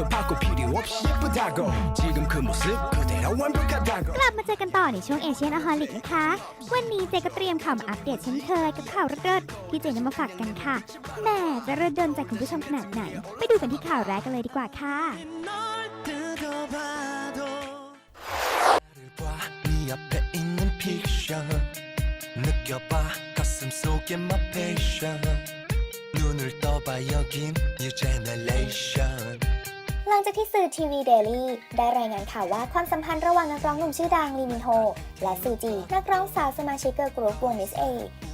도 받고 필요 없이 예쁘다고 지금 그 모습 그대로 완벽하다고 กลับมาเจอกันต่อในช่วงเอเชียนอาฮอลิกนะคะ วันนี้เจก็เตรียมข่าวมาอัปเดตเช่นเคยกับข่าวเริดๆที่เจนำมาฝากกันค่ะแหม่จะเริดเดินใจคุณผู้ชมขนาดไหน ไปดูกันที่ข่าวแรกกันเลยดีกว่าค่ะ 널 뜯어봐도 나를 봐 네 앞에 있는 픽션 느껴봐 가슴 속에 my passion 눈을 떠봐 여긴 new generation หลังจากที่สื่อทีวีเดลี่ได้รายงานข่าวว่าความสัมพันธ์ระหว่างนักร้องหนุ่มชื่อดังลีมินโฮและซูจี นักร้องสาวสมาชิกเกิร์ลกรุ๊ปวงนิสเอ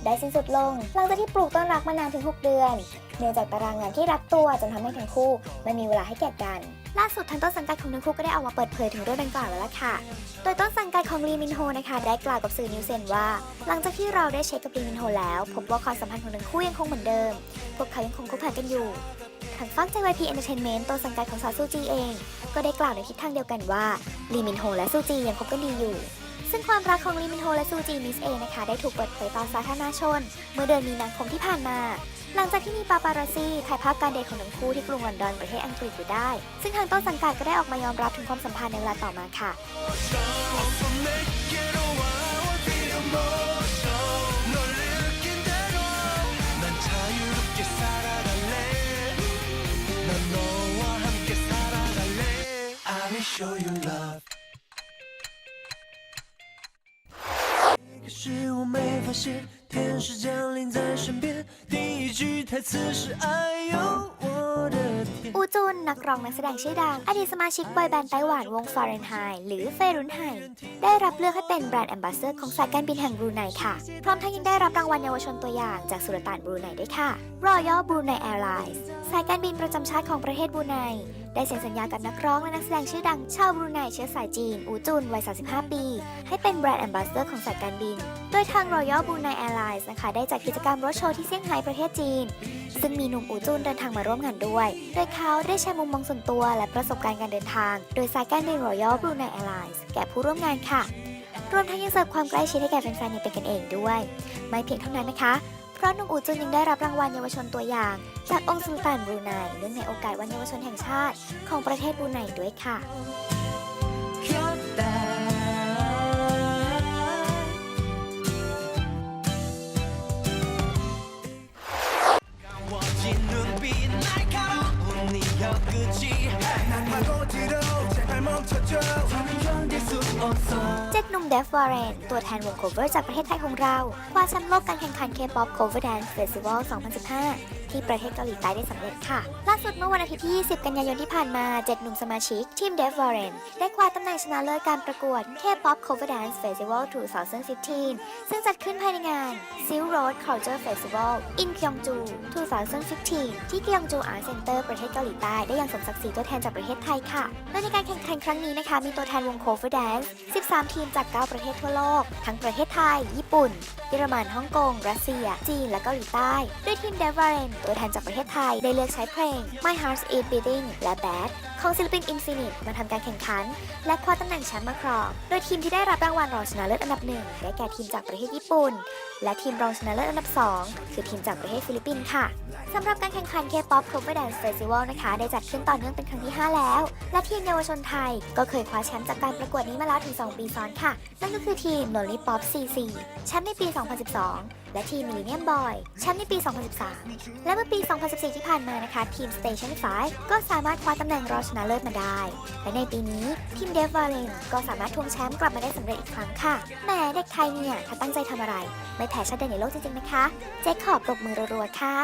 ได้สิ้นสุดลง หลังจากที่ปลูกต้นรักมานานถึง 6 เดือน เนื่องจากตารางงานที่รัดตัวจนทำให้ทั้งคู่ไม่มีเวลาให้แก่กัน ล่าสุดทางต้นสังกัดของทั้งคู่ก็ได้ออกมาเปิดเผยถึงเรื่องดังกล่าวแล้วล่ะค่ะ โดยต้นสังกัดของลีมินโฮนะคะได้กล่าวกับสื่อนิวเซนว่า หลังจากที่เราได้เช็คกับลีมินโฮแล้ว พบว่าความสัมพันธ์ของทั้งคู่ยังคงเหมือนเดิม พวกเขายังคงคบหากันอยู่ ทางฝั่ง JYP Entertainment ต้นสังกัดของสาวซูจีเอง ก็ได้กล่าวในทิศทางเดียวกันว่าลีมินโฮและซูจียังคบกันดีอยู่ ซึ่งความรักของลีมินโฮและซูจีมิสเอนะคะ ได้ถูกเปิดเผยต่อสาธารณชน เมื่อเดือนมีนาคมที่ผ่านมา หลังจากที่มีปาปาราซีถ่ายภาพการเดทของทั้งคู่ที่กรุงลอนดอนประเทศอังกฤษอยู่ได้ ซึ่งทางต้นสังกัดก็ได้ออกมายอมรับถึงความสัมพันธ์ในเวลาต่อมาค่ะ show you love 一个是我没发现，天使降临在身边，第一句台词是哎呦我的天。 อูจุนนักร้องนักแสดงชื่อดัง อดีตสมาชิกบอยแบนด์ไต้หวันวงฟาเรนไฮหรือเฟรุนไฮได้รับเลือกให้เป็นแบรนด์แอมบาสเดอร์ของสายการบินแห่งบรูไนค่ะ พร้อมทั้งยังได้รับรางวัลเยาวชนตัวอย่างจากสุลต่านบรูไนด้วยค่ะ Royal Brunei Airlines สายการบินประจำชาติของประเทศบรูไน ได้เซ็นสัญญากับนักร้องและนักแสดงชื่อดังชาวบรูไนเชื้อสายจีน อูจุน วัย 35 ปี ให้เป็นแบรนด์แอมบาสเดอร์ของสายการบิน โดยทาง Royal Brunei Airlines นะคะ ได้จัดกิจกรรมรถโชว์ที่เซี่ยงไฮ้ประเทศจีน ซึ่งมีหนุ่มอูจุนเดินทางมาร่วมงานด้วย โดยเขาได้แชร์มุมมองส่วนตัวและประสบการณ์การเดินทาง โดยสายการบิน Royal Brunei Airlines แก่ผู้ร่วมงานค่ะ รวมทั้งยังเสิร์ฟความใกล้ชิดให้แก่แฟนๆอย่างเป็นกันเองด้วย ไม่เพียงเท่านั้นนะคะ เพราะหนุ่มอูจุนยังได้รับรางวัลเยาวชนตัวอย่าง จากองค์สุลต่านบรูไนเนื่องในโอกาสวันเยาวชนแห่งชาติ ของประเทศบรูไนด้วยค่ะ 곁다 가워진 눈빛 날카로운 네 혀끝이 난 파고들어 제발 멈춰줘 더는 견딜 수 없어 จ็ดหนุ่มเดฟวอร์เรนตัวแทนวงโคเวอร์จากประเทศไทยของเราคว้าแชมป์โลกการแข่งขัน K-POP Cover Dance Festival 2015ที่ประเทศเกาหลีใต้ได้สำเร็จค่ะ ล่าสุดเมื่อวันอาทิตย์ที่ 20 กันยายนที่ผ่านมา 7 หนุ่มสมาชิก ทีมเดฟวอร์เรนได้คว้าตำแหน่งชนะเลิศการประกวด K-POP Cover Dance Festival 2015 ซึ่งจัดขึ้นภายในงาน Seal Road Culture Festival in Gyeongju 2015 ที่ Gyeongju Art Center ประเทศเกาหลีใต้ได้อย่างสมศักดิ์ศรีตัวแทนจากประเทศไทยค่ะโดยในการแข่งขันครั้งนี้นะคะ มีตัวแทนวง Cover Dance 13 ทีมจาก 9 ประเทศทั่วโลก ทั้งประเทศไทย ญี่ปุ่นเยอรมันฮ่องกง รัสเซีย จีน และเกาหลีใต้โดยทีม d e v a r e n ตัวแทนจากประเทศไทย ได้เลือกใช้เพลง My Heart Is Beating และ Bad ของศิลปิน Infinite มาทำการแข่งขัน และคว้าตำแหน่งแชมป์มาครอง โดยทีมที่ได้รับรางวัลรองชนะเลิศอันดับหนึ่งได้แก่ทีมจากประเทศญี่ปุ่น และทีมรองชนะเลิศอันดับสองคือทีมจากประเทศฟิลิปปินส์ค่ะสำหรับการแข่งขัน K-POP Cover Dance Festival นะคะ ได้จัดขึ้นต่อเนื่องเป็นครั้งที่ 5 แล้ว และทีมเยาวชนไทยก็เคยคว้าแชมป์จากการประกวดนี้มาแล้วถึง 2 ปีซ้อนค่ะ นั่นก็คือทีม Lollipop CC แชมป์ในปี 2012และทีม Millennium Boy แชมป์ในปี 2013 และเมื่อปี 2014 ที่ผ่านมานะคะทีม Station 5 ก็สามารถคว้าตำแหน่งรองชนะเลิศมาได้ และในปีนี้ทีมเดฟวาเลนก็สามารถทวงแชมป์กลับมาได้สำเร็จอีกครั้งค่ะแหมเด็กไทยเนี่ยถ้าตั้งใจทำอะไร ไม่แพ้ชาติใดในโลกจริงๆนะคะ เจ๊ขอบปรบมือรัวๆค่ะ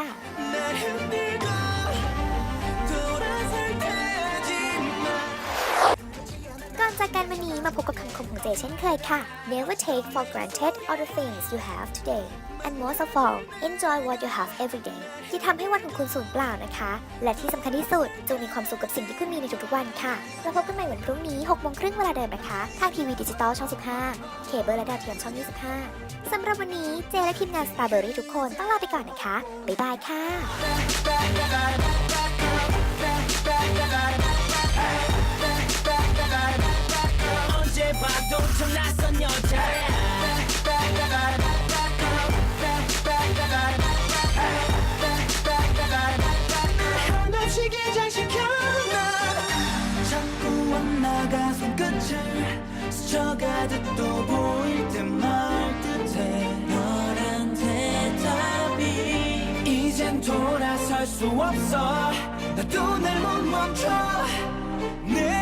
มาพบกับคำคมของเจเช่นเคยค่ะ Never take for granted all the things you have today and most of all enjoy what you have every day ที่ทำให้วันของคุณสูญเปล่านะคะ และที่สำคัญที่สุด จงมีความสุขกับสิ่งที่คุณมีในทุกๆวันค่ะแล้วพบกันใหม่วันพรุ่งนี้6โมงครึ่งเวลาเดิมนะคะทางทีวีดิจิตอลช่อง 15 เคเบิลและดาวเทียมช่อง 25 สำหรับวันนี้เจและทีมงาน Starberry ทุกคนต้องลาไปก่อนนะคะ บ๊ายบายค่ะ 스쳐가듯 또 보일 때말 듯해. 너란 대답이 이젠 돌아설 수 없어. 나도 날 못 멈춰. 내